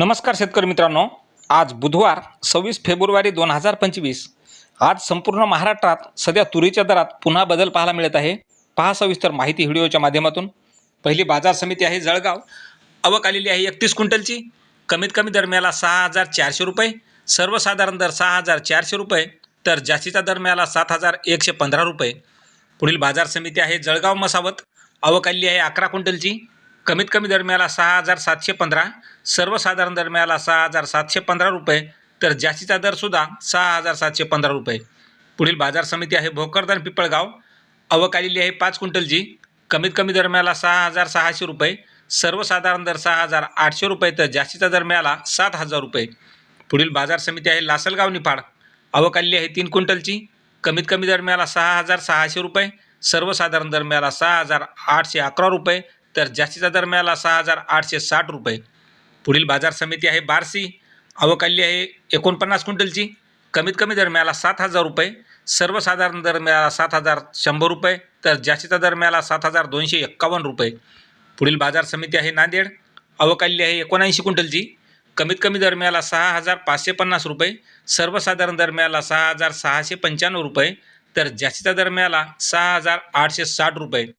नमस्कार शेतकरी मित्रांनो. आज बुधवार सव्वीस फेब्रुवारी दोन हजार पंचवीस. आज संपूर्ण महाराष्ट्रात सध्या तुरीच्या दरात पुन्हा बदल पाहायला मिळत आहे. पहा सविस्तर माहिती व्हिडिओच्या माध्यमातून. पहिली बाजार समिती आहे जळगाव. आवक आलेली आहे एकतीस क्विंटलची. कमीत कमी दर मिळाला सहा हजार चारशे रुपये. सर्वसाधारण दर सहा हजार चारशे रुपये तर जास्तीचा दर मिळाला सात हजार एकशे पंधरा रुपये. पुढील बाजार समिती आहे जळगाव मसावत. आवक आलेली आहे अकरा क्विंटलची. कमीत कमी दरम्याला सहा हजार सातशे पंधरा सर्वसाधारण दरम्याला सहा हजार सातशे पंधरा रुपये तर जास्तीचा दरसुद्धा सहा हजार सातशे पंधरा रुपये. पुढील बाजार समिती आहे भोकरदान पिपळगाव. आवक आहे पाच क्विंटलची. कमीत कमी दरम्याला सहा हजार सहाशे रुपये सर्वसाधारण दर सहा हजार आठशे रुपये तर जास्तीचा दर मिळाला सात हजार रुपये. पुढील बाजार समिती आहे लासलगाव निफाड. आवक आहे तीन क्विंटलची. कमीत कमी दर मिळाला सहा हजार सहाशे रुपये सर्वसाधारण दर मिळाला सहा हजार आठशे अकरा रुपये तर जास्तीचा दर मिळाला सहा हजार आठशे साठ रुपये. पुढील बाजार समिती आहे बार्सी. अवकाली आहे एकोणपन्नास क्विंटलची. कमीत कमी दर मिळाला सात हजार रुपये. सर्वसाधारण दर मिळाला सात हजार शंभर रुपये. तर जास्तीचा दर मिळाला सात हजार दोनशे एक्कावन्न रुपये. पुढील बाजार समिती आहे नांदेड. आवक आहे एकोणऐंशी क्विंटलची. कमीत कमी दर मिळाला सहा हजार पाचशे पन्नास रुपये. सर्वसाधारण दर मिळाला सहा हजार सहाशे पंच्याण्णव रुपये. तर जास्तीचा दर मिळाला सहा हजार आठशे साठ रुपये.